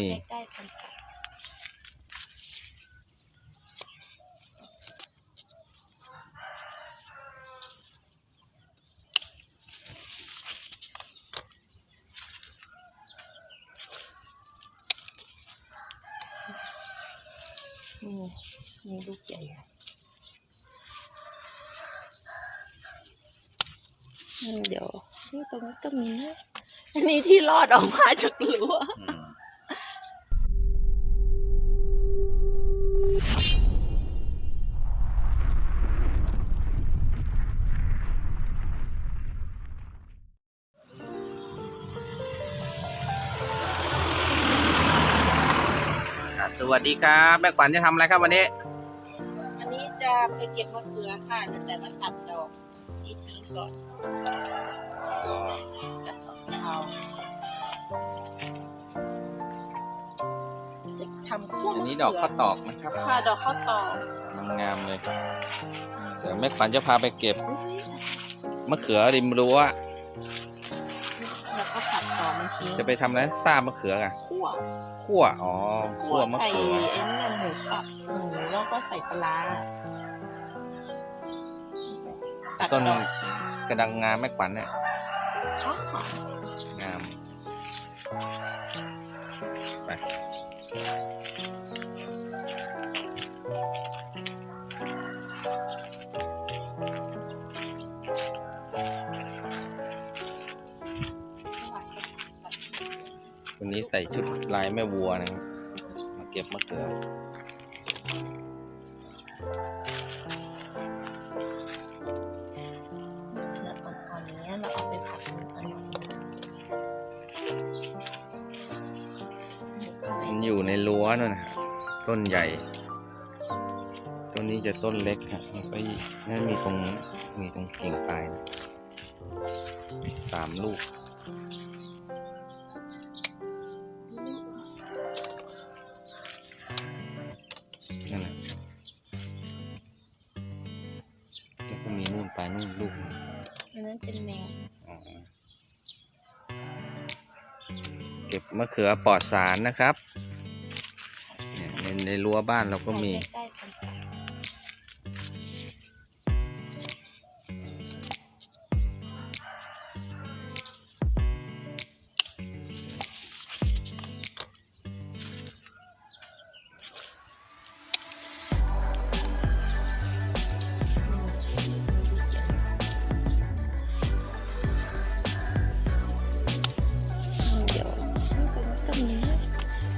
มี ใกล้ๆกันค่ะนี่มีลูกใหญ่นี่เดี๋ยวนี่ตรงนี้ก็มีนะอันนี้ที่รอดออกมาจากรั้ว อืม วัสดีครับแม่ขวัญจะทำอะไรครับวันนี้ อันนี้จะไปเก็บมะเขือค่ะแต่มันตัดดอกที่ทิ้งก่อนจะเอาจะทำคั่วอันมะนี้เขืดอกข้าวตอกนะครับค่ะดอกข้าวตอกงามๆเลยเดี๋ยวแม่ขวัญจะพาไปเก็บมะเขือริมรั้วแล้ว จะไปทำอะไรซ่ามะเขือกันคั่วคั่วอ๋อคั่วมะใส่เขือไอ้นี่หมูสับหมูแล้วก็ใส่ปลาร้าตัดต้นดอกกระดังงามแม่ขวัญเนี่ยอ๋องามไป วันนี้ใส่ชุดลายแม่วัวนะครับ มาเก็บมะเขือแล้วอ่อนนี้เราเอาไปผัดกันมันอยู่ในรั้วนั่นนะฮะต้นใหญ่ ต้นนี้จะต้นเล็กฮะมันก็นั่นมีตรงมีตรงกิ่งปลายนะสามลูก นั่นแหละแล้วก็มีนู่นปลายนู่นลูกหนึ่งอันนั้นเป็นแมวอ๋อเก็บมะเขือปลอดสารนะครับเนี่ยในในรั้วบ้านเราก็มี ใกล้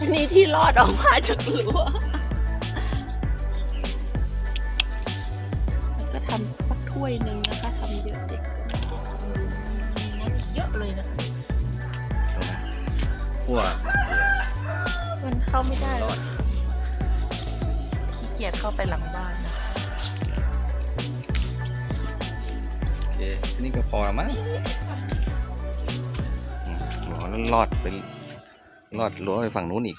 นะอันนี้ที่รอดออกมาจากรั้วแล้วก็ทำสักถ้วยหนึ่งนะคะทำเยอะเด็กมีน้ำเยอะเลยนะตรงนั้นขั้วมันเข้าไม่ได้รอดขี้เกียจเข้าไปหลังบ้านนะโอเคนี่ก็พอแล้วมั้งอืมหมอแล้วรอดไป รอดรั้วไปฝั่งนู้นอีก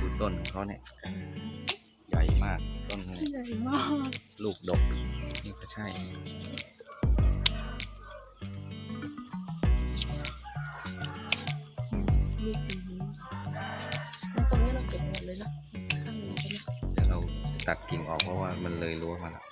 ดูต้นของเขาเนี่ย ใหญ่มากต้นนี้ใหญ่มาก ลูกดก นี่ก็ใช่ลูกนี้แล้วตรงนี้เราเก็บหมดเลยนะข้างหนึ่งใช่ไหมเดี๋ยวเราตัดกิ่งออกเพราะว่ามันเลยรั้วมาแล้ว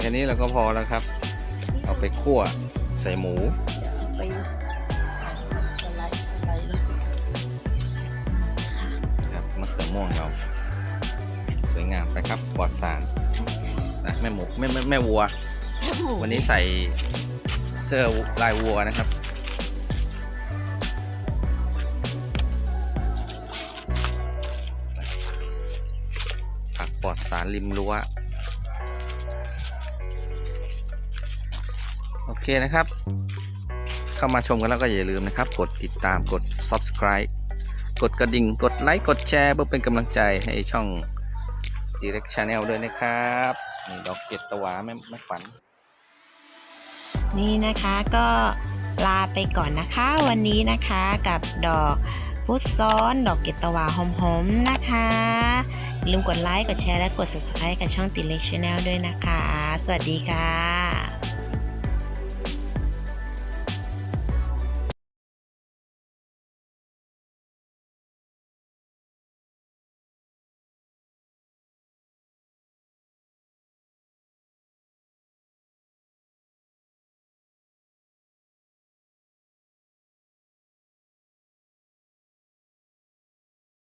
แค่นี้เราก็พอแล้วครับ เอาไปคั่วใส่หมูเดี๋ยวเอาไปสไลด์สไลด์แล้วครับมะเขือม่วงเราสวยงามไปครับปลอดสารนะแม่หมูแม่แม่แม่วัวแคบหมูวันนี้ใส่เสื้อลายวัวนะครับผักปลอดสารริมรั้ว โอเคนะครับ เข้ามาชมกันแล้วก็อย่าลืมนะครับ กดติดตามกด subscribe กดกระดิ่ง กดไลค์ กดแชร์เพื่อเป็นกำลังใจให้ช่อง Direct Channel ด้วยนะครับนี่ดอกเกตตะวาแม่แม่ฝัน นี่นะคะก็ลาไปก่อนนะคะ วันนี้นะคะกับดอกพุทซ้อน ดอกเกตตะวาหอมๆนะคะอย่าลืมกดไลค์ กดแชร์และกด subscribe กับช่องติเล็กชาแนลด้วยนะคะ สวัสดีค่ะ